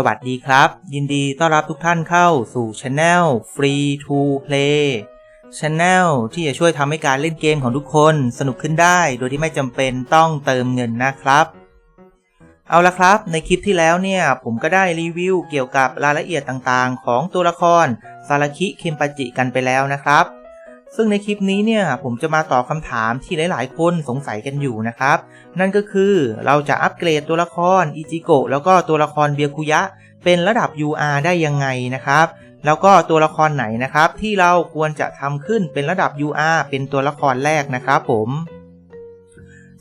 สวัสดีครับ ยินดีต้อนรับทุกท่านเข้าสู่ช anel Free to Play Channel ที่จะช่วยทำให้การเล่นเกมของทุกคนสนุกขึ้นได้ โดยที่ไม่จำเป็นต้องเติมเงินนะครับ เอาละครับ ในคลิปที่แล้วเนี่ย ผมก็ได้รีวิวเกี่ยวกับรายละเอียดต่างๆ ของตัวละครซาราคิเคมปาจิกันไปแล้วนะครับ ซึ่งในคลิปนี้เนี่ยผมจะมาตอบคำถามที่หลาย ๆ คนสงสัยกันอยู่นะครับ นั่นก็คือเราจะอัปเกรดตัวละครอิจิโกะแล้วก็ตัวละครเบียคุยะ เป็นระดับ UR ได้ยังไงนะครับ แล้วก็ตัวละครไหนนะครับ ที่เราควรจะทำขึ้นเป็นระดับ UR เป็นตัวละครแรกนะครับผม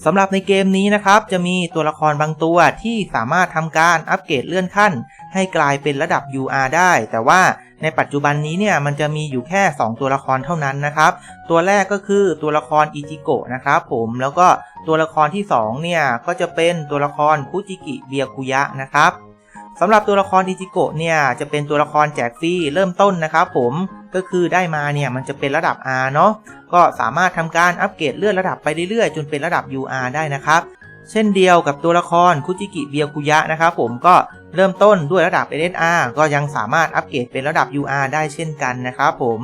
สำหรับในเกมนี้นะครับ จะมีตัวละครบางตัวที่สามารถทำการอัปเกรดเลื่อนขั้น ให้กลายเป็นระดับ UR ได้ แต่ว่าในปัจจุบันนี้เนี่ยมันจะมีอยู่แค่ 2 ตัวละครเท่านั้นนะครับ ตัวแรกก็คือตัวละครอิจิโกะนะครับผมแล้วก็ตัวละครที่2เนี่ยก็จะเป็นตัวละครคุจิกิเบียคุยะนะครับสำหรับตัวละครอิจิโกะเนี่ยจะเป็นตัวละครแจกฟรีเริ่มต้นนะครับผม ก็คือได้มาเนี่ยมันจะเป็นระดับ R เนาะก็สามารถทำการอัปเกรดเลื่อนระดับไปเรื่อยๆ จนเป็นระดับ UR ได้นะครับ เช่นเดียวกับตัวละครคุจิกิเบียคุยะนะครับผมก็เริ่มต้นด้วยระดับ SSR ก็ยังสามารถอัปเกรดเป็นระดับ UR ได้เช่นกันนะครับผม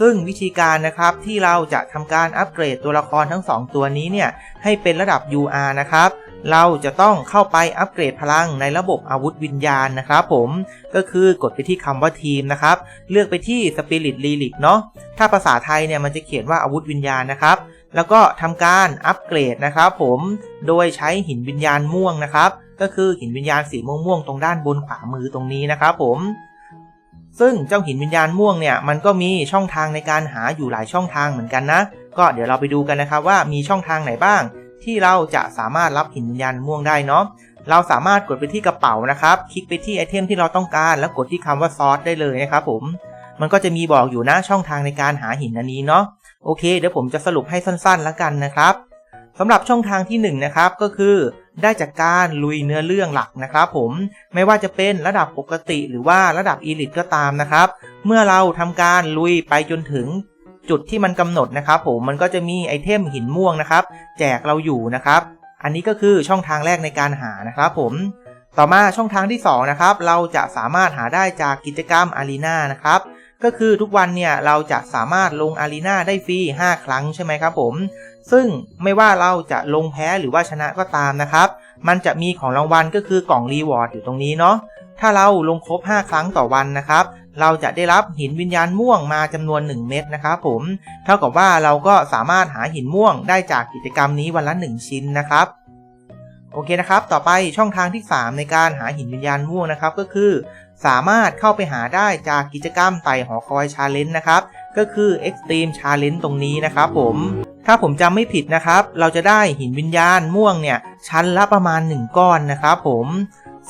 ซึ่งวิธีการนะครับที่เราจะทำการอัปเกรดตัวละครทั้ง 2 ตัวนี้เนี่ยให้เป็นระดับ UR นะครับ เราจะต้องเข้าไปอัปเกรดพลังในระบบอาวุธวิญญาณนะครับผมก็คือกดไปที่คำว่าทีมนะครับ เลือกไปที่ Spirit Relic เนาะถ้าภาษาไทยเนี่ยมันจะเขียนว่าอาวุธวิญญาณนะครับแล้วก็ทำการอัปเกรดนะครับผมโดยใช้หินวิญญาณม่วงนะครับ ก็คือหินวิญญาณสีม่วงๆตรงด้านบนขวามือตรงนี้นะครับผมซึ่งเจ้าหินวิญญาณม่วงเนี่ยมันก็มีช่องทางในการหาอยู่หลายช่องทางเหมือนกันนะ ก็เดี๋ยวเราไปดูกันนะครับว่ามีช่องทางไหนบ้าง ที่เราจะสามารถรับหินวิญญาณม่วงได้เนาะเราสามารถกดไปที่กระเป๋านะครับ คลิกไปที่ไอเทมที่เราต้องการ แล้วกดที่คำว่าซอสได้เลยนะครับผม มันก็จะมีบอกอยู่นะช่องทางในการหาหินอันนี้เนาะ โอเค เดี๋ยวผมจะสรุปให้สั้นๆ แล้วกันนะครับสำหรับช่องทางที่1นนะครับก็คือได้จากการลุยเนื้อเรื่องหลักนะครับผมไม่ว่าจะเป็นระดับปกติหรือว่าระดับอีลิตก็ตามนะครับ เมื่อเราทำการลุยไปจนถึง จุดที่มันกำหนดนะครับ ผมมันก็จะมีไอเทมหินม่วงนะครับ แจกเราอยู่นะครับ อันนี้ก็คือช่องทางแรกในการหานะครับ ผมต่อมาช่องทางที่2นะครับเราจะสามารถหาได้จากกิจกรรมอารีนานะครับก็คือทุกวันเนี่ยเราจะสามารถลงอารีนาได้ฟรี5 ครั้งใช่ไหมครับผมซึ่งไม่ว่าเราจะลงแพ้หรือว่าชนะก็ตามนะครับ มันจะมีของรางวัลก็คือกล่องรีวอร์ดอยู่ตรงนี้เนาะถ้าเราลงครบ 5 ครั้งต่อวันนะครับ เราจะได้รับหินวิญญาณม่วงมาจำนวน 1 เม็ดนะครับผม เท่ากับว่าเราก็สามารถหาหินม่วงได้จากกิจกรรมนี้วันละ 1 ชิ้นนะครับโอเคนะครับ ต่อไปช่องทางที่ 3 ในการหาหินวิญญาณม่วงนะครับ ก็คือ สามารถเข้าไปหาได้จากกิจกรรมไต่หอคอยชาเลนจ์นะครับ ก็คือ Extreme Challenge ตรงนี้นะครับผม ถ้าผมจำไม่ผิดนะครับ เราจะได้หินวิญญาณม่วงเนี่ย ชั้นละประมาณ 1 ก้อนนะครับผม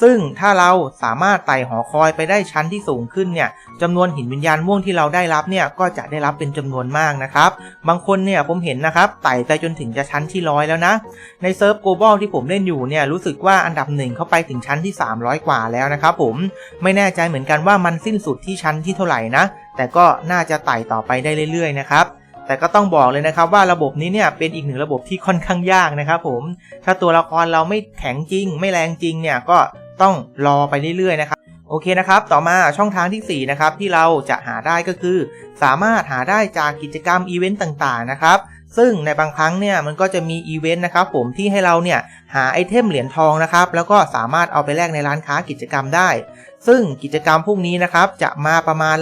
ซึ่งถ้าเราสามารถไต่หอคอยไปได้ชั้นที่สูงขึ้นเนี่ยจำนวนหินวิญญาณม่วงที่เราได้รับเนี่ยก็จะได้รับเป็นจำนวนมากนะครับ บางคนเนี่ยผมเห็นนะครับไต่ไปจนถึงจะชั้นที่ร้อยแล้วนะ ในเซิร์ฟโกลบอลที่ผมเล่นอยู่เนี่ยรู้สึกว่าอันดับหนึ่งเข้าไปถึงชั้นที่ 300 กว่าแล้วนะครับผมไม่แน่ใจเหมือนกันว่ามันสิ้นสุดที่ชั้นที่เท่าไหร่นะ แต่ก็น่าจะไต่ต่อไปได้เรื่อยๆนะครับแต่ก็ต้องบอกเลยนะครับว่าระบบนี้เนี่ยเป็นอีกหนึ่งระบบที่ค่อนข้างยากนะครับผม ถ้าตัวละครเราไม่แข็งจริง ไม่แรงจริงเนี่ยก็ ต้องรอไปเรื่อยๆนะครับโอเคนะครับ ต่อมาช่องทางที่ 4 นะครับ ที่เราจะหาได้ก็คือ สามารถหาได้จากกิจกรรมอีเวนต์ต่างๆ นะครับ ซึ่งในบางครั้งเนี่ยมันก็จะมีอีเวนต์นะครับผมที่ให้เราเนี่ยหาไอเทมเหรียญทองนะครับ แล้วก็สามารถเอาไปแลกในร้านค้ากิจกรรมได้ ซึ่งกิจกรรมพวกนี้นะครับจะมาประมาณ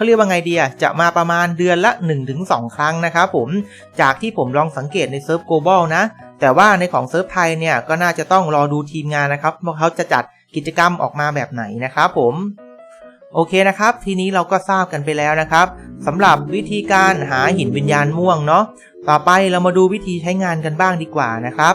เขาเรียกว่าไงดีอะจะมาประมาณเดือนละ 1-2 ครั้งนะครับผมจากที่ผมลองสังเกตในเซิร์ฟโกลบอลนะ แต่ว่าในของเซิร์ฟไทยเนี่ยก็น่าจะต้องรอดูทีมงานนะครับว่าเขาจะจัดกิจกรรมออกมาแบบไหนนะครับผมโอเคนะครับ ทีนี้เราก็ทราบกันไปแล้วนะครับสำหรับวิธีการหาหินวิญญาณม่วงเนาะต่อไปเรามาดูวิธีใช้งานกันบ้างดีกว่านะครับ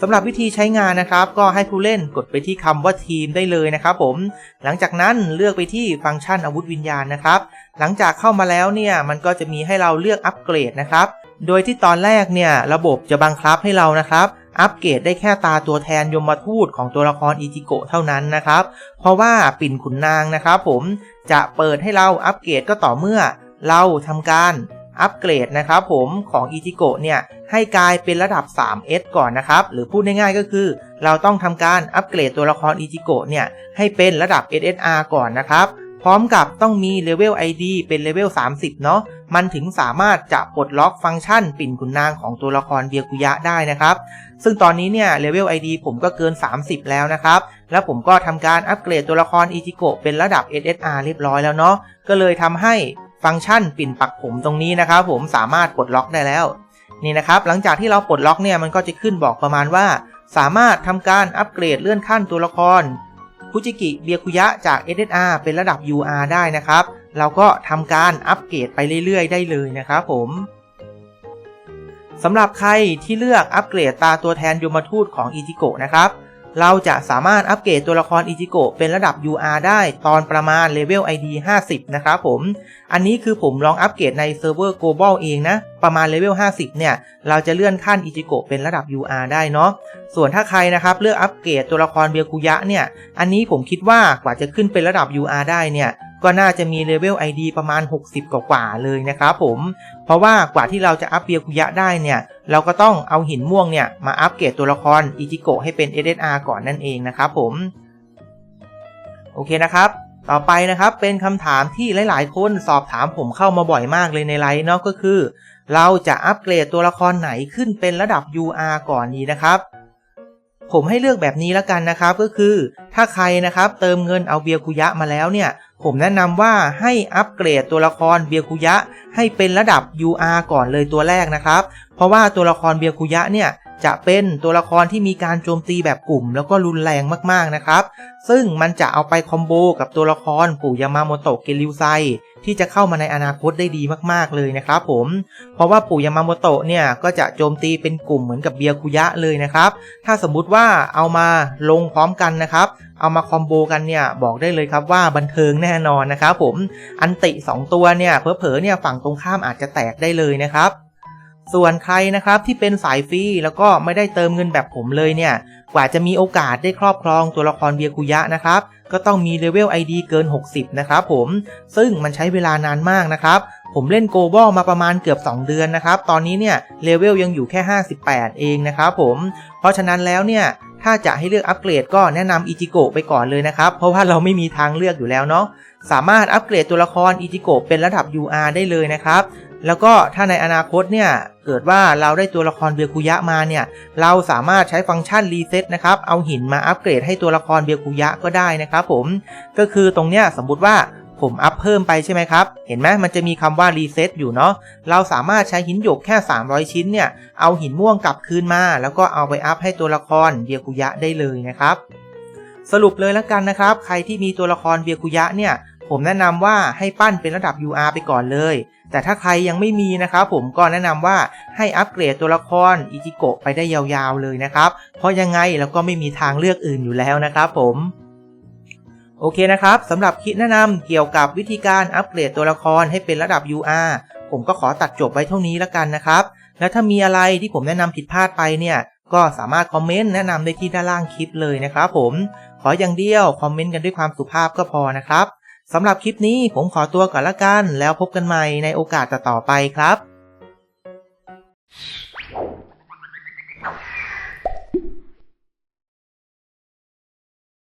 สำหรับวิธีใช้งานนะครับ ก็ให้ผู้เล่นกดไปที่คำว่าทีมได้เลยนะครับผม หลังจากนั้นเลือกไปที่ฟังก์ชันอาวุธวิญญาณนะครับ หลังจากเข้ามาแล้วเนี่ยมันก็จะมีให้เราเลือกอัปเกรดนะครับ โดยที่ตอนแรกเนี่ยระบบจะบังคับให้เรานะครับอัปเกรดได้แค่ตาตัวแทนยมทูตของตัวละครอิจิโกะเท่านั้นนะครับ เพราะว่าปิ่นขุนนางนะครับผมจะเปิดให้เราอัปเกรดก็ต่อเมื่อเราทำการ อัปเกรดนะครับผมของอิจิโกะเนี่ยให้กลายเป็นระดับ 3S ก่อนนะครับ หรือพูดง่ายๆก็คือ เราต้องทำการอัปเกรดตัวละครอิจิโกะเนี่ยให้เป็นระดับ SSR ก่อนนะครับพร้อมกับต้องมีเลเวล ID เป็นเลเวล 30 เนาะ มันถึงสามารถจะปลดล็อกฟังก์ชัน ปิ่นขุนนางของตัวละครเบียกุยะได้นะครับ ซึ่งตอนนี้เนี่ยเลเวล ID ผมก็เกิน 30 แล้วนะครับ แล้วผมก็ทำการอัปเกรดตัวละครอิจิโกะเป็นระดับ SSR เรียบร้อยแล้วเนาะ ก็เลยทำให้ ฟังก์ชันปิ่นปักผมตรงนี้นะครับผมสามารถปลดล็อกได้แล้วนี่นะครับหลังจากที่เราปลดล็อกเนี่ยมันก็จะขึ้นบอกประมาณว่า สามารถทำการอัปเกรดเลื่อนขั้นตัวละครคุจิกิเบียคุยะจาก SSR เป็นระดับ UR ได้นะครับ เราก็ทำการอัปเกรดไปเรื่อย ๆ ได้เลยนะครับผมสำหรับใครที่เลือกอัปเกรดตาตัวแทนยมทูตของอิจิโกะนะครับ เราจะสามารถอัปเกรดตัวละครอิจิโกะเป็นระดับ UR ได้ตอนประมาณเลเวล ID 50 นะครับผม อันนี้คือผมลองอัปเกรดในเซิร์ฟเวอร์ global เองนะ ประมาณเลเวล 50 เนี่ย เราจะเลื่อนขั้นอิจิโกะเป็นระดับ UR ได้เนาะ ส่วนถ้าใครนะครับ เลือกอัปเกรดตัวละครเบียคุยะเนี่ย อันนี้ผมคิดว่ากว่าจะขึ้นเป็นระดับ UR ได้เนี่ย ก็น่าจะมีเลเวล ID ประมาณ 60 กว่าๆเลยนะครับผม เพราะว่ากว่าที่เราจะอัปเบียคุยะได้เนี่ย เราก็ต้องเอาหินม่วงเนี่ยมาอัปเกรดตัวละครอิจิโกะให้เป็น SSR ก่อนนั่นเองนะครับผม โอเคนะครับ ต่อไปนะครับเป็นคำถามที่หลาย ๆ คนสอบถามผมเข้ามาบ่อยมากเลยในไลน์เนาะก็คือ เราจะอัปเกรดตัวละครไหนขึ้นเป็นระดับ UR ก่อนดีนะครับ ผมให้เลือกแบบนี้แล้วกันนะครับก็คือ ถ้าใครนะครับเติมเงินเอาเบียคุยะมาแล้วเนี่ย ผมแนะนำว่าให้อัปเกรดตัวละครเบียคุยะ ให้เป็นระดับ UR ก่อนเลยตัวแรกนะครับ เพราะว่าตัวละครเบียคุยะเนี่ย จะเป็นตัวละครที่มีการโจมตีแบบกลุ่ม แล้วก็รุนแรงมากๆนะครับ ซึ่งมันจะเอาไปคอมโบกับตัวละครปู่ยามาโมโตะเกริวไซที่จะเข้ามาในอนาคตได้ดีมากๆเลยนะครับผม เพราะว่าปู่ยามาโมโตะเนี่ยก็จะโจมตีเป็นกลุ่มเหมือนกับเบียคุยะเลยนะครับ ถ้าสมมุติว่าเอามาลงพร้อมกันนะครับ เอามาคอมโบกันเนี่ยบอกได้เลยครับว่าบันเทิงแน่นอนนะครับผม อันติ 2 ตัวเนี่ยเผลอๆเนี่ยฝั่งตรงข้ามอาจจะแตกได้เลยนะครับ ส่วนใครนะครับที่เป็นสายฟรีแล้วก็ไม่ได้เติมเงินแบบผมเลยเนี่ย กว่าจะมีโอกาสได้ครอบครองตัวละครเบียคุยะนะครับ ก็ต้องมีเลเวล ID เกิน 60 นะครับผม ซึ่งมันใช้เวลานานมากนะครับ ผมเล่นโกลบอลมาประมาณเกือบ 2 เดือนนะครับ ตอนนี้เนี่ยเลเวลยังอยู่แค่ 58 เองนะครับผม เพราะฉะนั้นแล้วเนี่ยถ้าจะให้เลือกอัปเกรดก็แนะนำอิจิโกะไปก่อนเลยนะครับ เพราะว่าเราไม่มีทางเลือกอยู่แล้วเนาะสามารถอัปเกรดตัวละครอิจิโกะเป็นระดับ UR ได้เลยนะครับ แล้วก็ถ้าในอนาคตเนี่ยเกิดว่าเราได้ตัวละครเบียคุยะมาเนี่ยเราสามารถใช้ฟังก์ชันรีเซ็ตนะครับเอาหินมาอัปเกรดให้ตัวละครเบียคุยะก็ได้นะครับผมก็คือตรงเนี้ยสมมติว่าผมอัพเพิ่มไปใช่ไหมครับ เห็นไหมมันจะมีคำว่ารีเซ็ตอยู่เนาะ เราสามารถใช้หินหยกแค่ 300 ชิ้นเนี่ย เอาหินม่วงกลับคืนมา แล้วก็เอาไปอัพให้ตัวละครเบียคุยะได้เลยนะครับ สรุปเลยแล้วกันนะครับ ใครที่มีตัวละครเบียคุยะเนี่ย ผมแนะนำว่าให้ปั้นเป็นระดับ UR ไปก่อนเลย แต่ถ้าใครยังไม่มีนะครับผมก็แนะนำว่าให้อัปเกรดตัวละครอิจิโกะไปได้ยาวๆเลยนะครับ เพราะยังไงเราก็ไม่มีทางเลือกอื่นอยู่แล้วนะครับผมโอเคนะครับสำหรับคลิปแนะนำเกี่ยวกับวิธีการอัปเกรดตัวละครให้เป็นระดับ UR ผมก็ขอตัดจบไว้เท่านี้แล้วกันนะครับ แล้วถ้ามีอะไรที่ผมแนะนำผิดพลาดไปเนี่ยก็สามารถคอมเมนต์แนะนำได้ที่ด้านล่างคลิปเลยนะครับผม ขออย่างเดียวคอมเมนต์กันด้วยความสุภาพก็พอนะครับ สำหรับคลิปนี้ผมขอตัวก่อนละกัน แล้วพบกันใหม่ในโอกาสต่อไปครับ